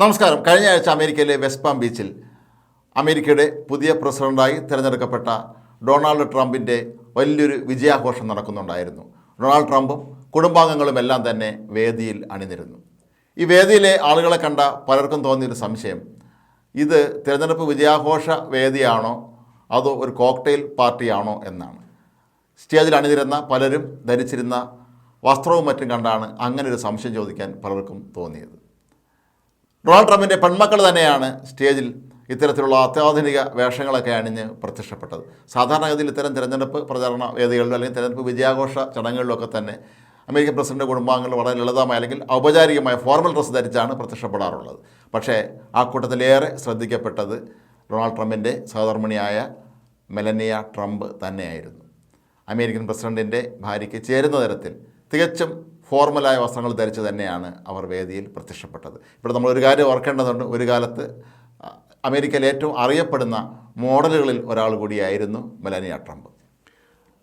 നമസ്കാരം. കഴിഞ്ഞ ആഴ്ച അമേരിക്കയിലെ വെസ്റ്റ് പാം ബീച്ചിൽ അമേരിക്കയുടെ പുതിയ പ്രസിഡന്റായി തിരഞ്ഞെടുക്കപ്പെട്ട ഡൊണാൾഡ് ട്രംപിന്റെ വലിയൊരു വിജയാഘോഷം നടക്കുന്നുണ്ടായിരുന്നു. ഡൊണാൾഡ് ട്രംപും കുടുംബാംഗങ്ങളും എല്ലാം തന്നെ വേദിയിൽ അണിനിരുന്നു. ഈ വേദിയിലെ ആളുകളെ കണ്ട പലർക്കും തോന്നിയൊരു സംശയം ഇത് തിരഞ്ഞെടുപ്പ് വിജയാഘോഷ വേദിയാണോ അതോ ഒരു കോക്ടെയിൽ പാർട്ടിയാണോ എന്നാണ്. സ്റ്റേജിൽ അണിനിരുന്ന പലരും ധരിച്ചിരുന്ന വസ്ത്രവും മറ്റും കണ്ടാണ് അങ്ങനെ ഒരു സംശയം ചോദിക്കാൻ പലർക്കും തോന്നിയത്. ഡൊണാൾഡ് ട്രംപിന്റെ പെൺമക്കൾ തന്നെയാണ് സ്റ്റേജിൽ ഇത്തരത്തിലുള്ള അത്യാധുനിക വേഷങ്ങളൊക്കെ അണിഞ്ഞ് പ്രത്യക്ഷപ്പെട്ടത്. സാധാരണഗതിയിൽ ഇത്തരം തിരഞ്ഞെടുപ്പ് പ്രചാരണ വേദികളിലോ അല്ലെങ്കിൽ തിരഞ്ഞെടുപ്പ് വിജയാഘോഷ ചടങ്ങുകളിലൊക്കെ തന്നെ അമേരിക്കൻ പ്രസിഡന്റ് കുടുംബാംഗങ്ങൾ വളരെ ലളിതമായ അല്ലെങ്കിൽ ഔപചാരികമായ ഫോർമൽ ഡ്രസ്സ് ധരിച്ചാണ് പ്രത്യക്ഷപ്പെടാറുള്ളത്. പക്ഷേ ആ കൂട്ടത്തിലേറെ ശ്രദ്ധിക്കപ്പെട്ടത് ഡൊണാൾഡ് ട്രംപിന്റെ സഹധർമ്മിണിയായ മെലനിയ ട്രംപ് തന്നെയായിരുന്നു. അമേരിക്കൻ പ്രസിഡന്റിന്റെ ഭാര്യയ്ക്ക് ചേരുന്ന തരത്തിൽ തികച്ചും ഫോർമലായ വസ്ത്രങ്ങൾ ധരിച്ച് തന്നെയാണ് അവർ വേദിയിൽ പ്രത്യക്ഷപ്പെട്ടത്. ഇവിടെ നമ്മൾ ഒരു കാര്യം ഓർക്കേണ്ടതുണ്ട്. ഒരു കാലത്ത് അമേരിക്കയിൽ ഏറ്റവും അറിയപ്പെടുന്ന മോഡലുകളിൽ ഒരാൾ കൂടിയായിരുന്നു മെലാനിയ ട്രംപ്.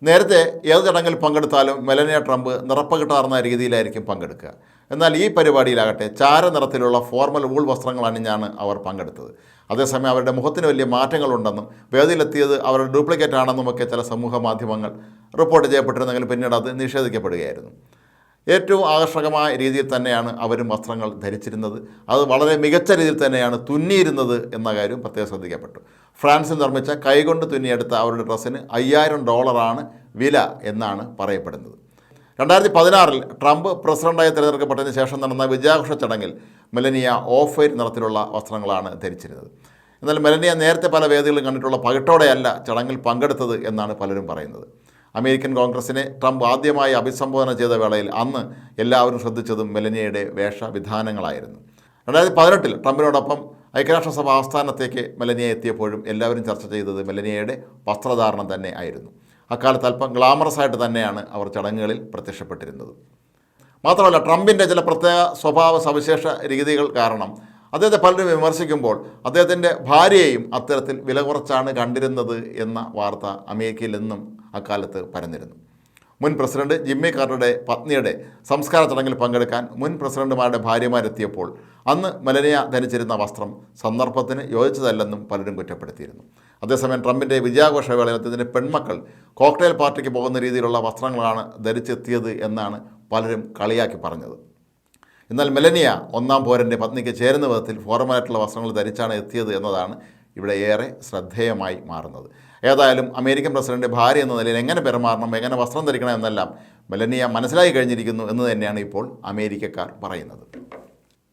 നേരത്തെ ഏത് ചടങ്ങിൽ പങ്കെടുത്താലും മെലനിയ ട്രംപ് നിറപ്പകിട്ടാർന്ന രീതിയിലായിരിക്കും പങ്കെടുക്കുക. എന്നാൽ ഈ പരിപാടിയിലാകട്ടെ ചാരനിറത്തിലുള്ള ഫോർമൽ ഊൾ വസ്ത്രങ്ങൾ അണിഞ്ഞാണ് അവർ പങ്കെടുത്തത്. അതേസമയം അവരുടെ മുഖത്തിന് വലിയ മാറ്റങ്ങളുണ്ടെന്നും വേദിയിലെത്തിയത് അവരുടെ ഡ്യൂപ്ലിക്കേറ്റ് ആണെന്നുമൊക്കെ ചില സമൂഹ മാധ്യമങ്ങൾ റിപ്പോർട്ട് ചെയ്യപ്പെട്ടിരുന്നെങ്കിലും പിന്നീട് അത് നിഷേധിക്കപ്പെടുകയായിരുന്നു. ഏറ്റവും ആകർഷകമായ രീതിയിൽ തന്നെയാണ് അവരും വസ്ത്രങ്ങൾ ധരിച്ചിരുന്നത്. അത് വളരെ മികച്ച രീതിയിൽ തന്നെയാണ് തുന്നിയിരുന്നത് എന്ന കാര്യം പ്രത്യേകം ശ്രദ്ധിക്കപ്പെട്ടു. ഫ്രാൻസിൽ നിർമ്മിച്ച കൈകൊണ്ട് തുന്നിയെടുത്ത അവരുടെ ഡ്രസ്സിന് അയ്യായിരം ഡോളറാണ് വില എന്നാണ് പറയപ്പെടുന്നത്. രണ്ടായിരത്തി പതിനാറിൽ ട്രംപ് പ്രസിഡന്റായി തിരഞ്ഞെടുക്കപ്പെട്ടതിന് ശേഷം നടന്ന വിജയാഘോഷ ചടങ്ങിൽ മെലനിയ ഓഫ് വൈറ്റ് നിറത്തിലുള്ള വസ്ത്രങ്ങളാണ് ധരിച്ചിരുന്നത്. എന്നാൽ മെലനിയ നേരത്തെ പല വേദികളിലും കണ്ടിട്ടുള്ള പകിട്ടോടെയല്ല ചടങ്ങിൽ പങ്കെടുത്തത് എന്നാണ് പലരും പറയുന്നത്. അമേരിക്കൻ കോൺഗ്രസിനെ ട്രംപ് ആദ്യമായി അഭിസംബോധന ചെയ്ത വേളയിൽ അന്ന് എല്ലാവരും ശ്രദ്ധിച്ചതും മെലനിയയുടെ വേഷവിധാനങ്ങളായിരുന്നു. രണ്ടായിരത്തി പതിനെട്ടിൽ ട്രംപിനോടൊപ്പം ഐക്യരാഷ്ട്രസഭ ആസ്ഥാനത്തേക്ക് മെലനിയ എത്തിയപ്പോഴും എല്ലാവരും ചർച്ച ചെയ്തത് മെലനിയയുടെ വസ്ത്രധാരണം തന്നെ ആയിരുന്നു. അക്കാലത്ത് അല്പം ഗ്ലാമറസ് ആയിട്ട് തന്നെയാണ് അവർ ചടങ്ങുകളിൽ പ്രത്യക്ഷപ്പെട്ടിരുന്നത്. മാത്രമല്ല ട്രംപിന്റെ ചില പ്രത്യേക സ്വഭാവ സവിശേഷ രീതികൾ കാരണം അദ്ദേഹത്തെ പലരും വിമർശിക്കുമ്പോൾ അദ്ദേഹത്തിന്റെ ഭാര്യയെയും അത്തരത്തിൽ വില കുറച്ചാണ് കണ്ടിരുന്നത് എന്ന വാർത്ത അമേരിക്കയിൽ നിന്നും അക്കാലത്ത് പരന്നിരുന്നു. മുൻ പ്രസിഡന്റ് ജിമ്മി കാർട്ടറുടെ പത്നിയുടെ സംസ്കാര ചടങ്ങിൽ പങ്കെടുക്കാൻ മുൻ പ്രസിഡന്റുമാരുടെ ഭാര്യമാരെത്തിയപ്പോൾ അന്ന് മെലനിയ ധരിച്ചിരുന്ന വസ്ത്രം സന്ദർഭത്തിന് യോജിച്ചതല്ലെന്നും പലരും കുറ്റപ്പെടുത്തിയിരുന്നു. അതേസമയം ട്രംപിന്റെ വിജയാഘോഷ വേളയിൽ പെൺമക്കൾ കോക്ടെയിൽ പാർട്ടിക്ക് പോകുന്ന രീതിയിലുള്ള വസ്ത്രങ്ങളാണ് ധരിച്ചെത്തിയത് എന്നാണ് പലരും കളിയാക്കി പറഞ്ഞത്. എന്നാൽ മെലനിയ ഒന്നാം പോരന്റെ പത്നിക്ക് ചേരുന്ന വിധത്തിൽ ഫോർമലായിട്ടുള്ള വസ്ത്രങ്ങൾ ധരിച്ചാണ് എത്തിയത് എന്നതാണ് ഇവിടെ ഏറെ ശ്രദ്ധേയമായി മാറുന്നത്. ഏതായാലും അമേരിക്കൻ പ്രസിഡന്റ് ഭാര്യ എന്ന നിലയിൽ എങ്ങനെ പെരുമാറണം എങ്ങനെ വസ്ത്രം ധരിക്കണം എന്നെല്ലാം മെലനിയ മനസ്സിലാക്കി കഴിഞ്ഞിരിക്കുന്നു എന്ന് തന്നെയാണ് ഇപ്പോൾ അമേരിക്കക്കാർ പറയുന്നത്.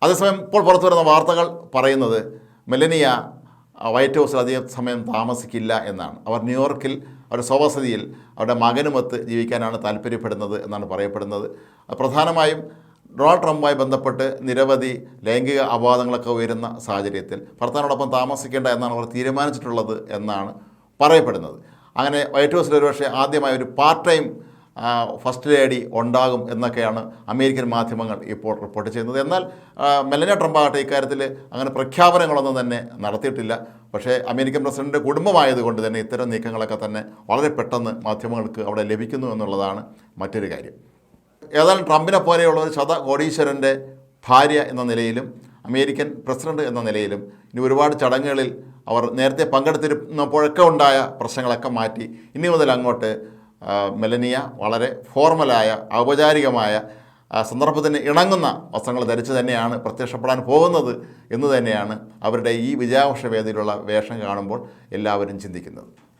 അതേസമയം ഇപ്പോൾ പുറത്തു വരുന്ന വാർത്തകൾ പറയുന്നത് മെലനിയ വൈറ്റ് ഹൗസിൽ അധികം സമയം താമസിക്കില്ല എന്നാണ്. അവർ ന്യൂയോർക്കിൽ അവരുടെ സ്വവസതിയിൽ അവരുടെ മകനുമൊത്ത് ജീവിക്കാനാണ് താല്പര്യപ്പെടുന്നത് എന്നാണ് പറയപ്പെടുന്നത്. പ്രധാനമായും ഡൊണാൾഡ് ട്രംപുമായി ബന്ധപ്പെട്ട് നിരവധി ലൈംഗിക അപവാദങ്ങളൊക്കെ ഉയരുന്ന സാഹചര്യത്തിൽ ഭർത്താവിനോടൊപ്പം താമസിക്കേണ്ട എന്നാണ് അവർ തീരുമാനിച്ചിട്ടുള്ളത് എന്നാണ് പറയപ്പെടുന്നത്. അങ്ങനെ വൈറ്റ് ഹൗസിൽ ഒരുപക്ഷെ ആദ്യമായി ഒരു പാർട്ട് ടൈം ഫസ്റ്റ് ലേഡി ഉണ്ടാകും എന്നൊക്കെയാണ് അമേരിക്കൻ മാധ്യമങ്ങൾ ഇപ്പോൾ റിപ്പോർട്ട് ചെയ്യുന്നത്. എന്നാൽ മെലനിയ ട്രംപ് ആകട്ടെ ഇക്കാര്യത്തിൽ അങ്ങനെ പ്രഖ്യാപനങ്ങളൊന്നും തന്നെ നടത്തിയിട്ടില്ല. പക്ഷേ അമേരിക്കൻ പ്രസിഡന്റ് കുടുംബമായതുകൊണ്ട് തന്നെ ഇത്തരം നീക്കങ്ങളൊക്കെ തന്നെ വളരെ പെട്ടെന്ന് മാധ്യമങ്ങൾക്ക് അവിടെ ലഭിക്കുന്നു എന്നുള്ളതാണ് മറ്റൊരു കാര്യം. ഏതായാലും ട്രംപിനെ പോലെയുള്ള ഒരു ശത കോടീശ്വരന്റെ ഭാര്യ എന്ന നിലയിലും അമേരിക്കൻ പ്രസിഡന്റ് എന്ന നിലയിലും ഇനി ഒരുപാട് ചടങ്ങുകളിൽ അവർ നേരത്തെ പങ്കെടുത്തിരുന്നപ്പോഴൊക്കെ ഉണ്ടായ പ്രശ്നങ്ങളൊക്കെ മാറ്റി. ഇനി മുതൽ അങ്ങോട്ട് മെലനിയ വളരെ ഫോർമലായ ഔപചാരികമായ സന്ദർഭത്തിന് ഇണങ്ങുന്ന വസ്ത്രങ്ങൾ ധരിച്ച് തന്നെയാണ് പ്രത്യക്ഷപ്പെടാൻ പോകുന്നത് എന്ന് തന്നെയാണ് അവരുടെ ഈ വിജയാഘോഷ വേദിയിലുള്ള വേഷം കാണുമ്പോൾ എല്ലാവരും ചിന്തിക്കുന്നത്.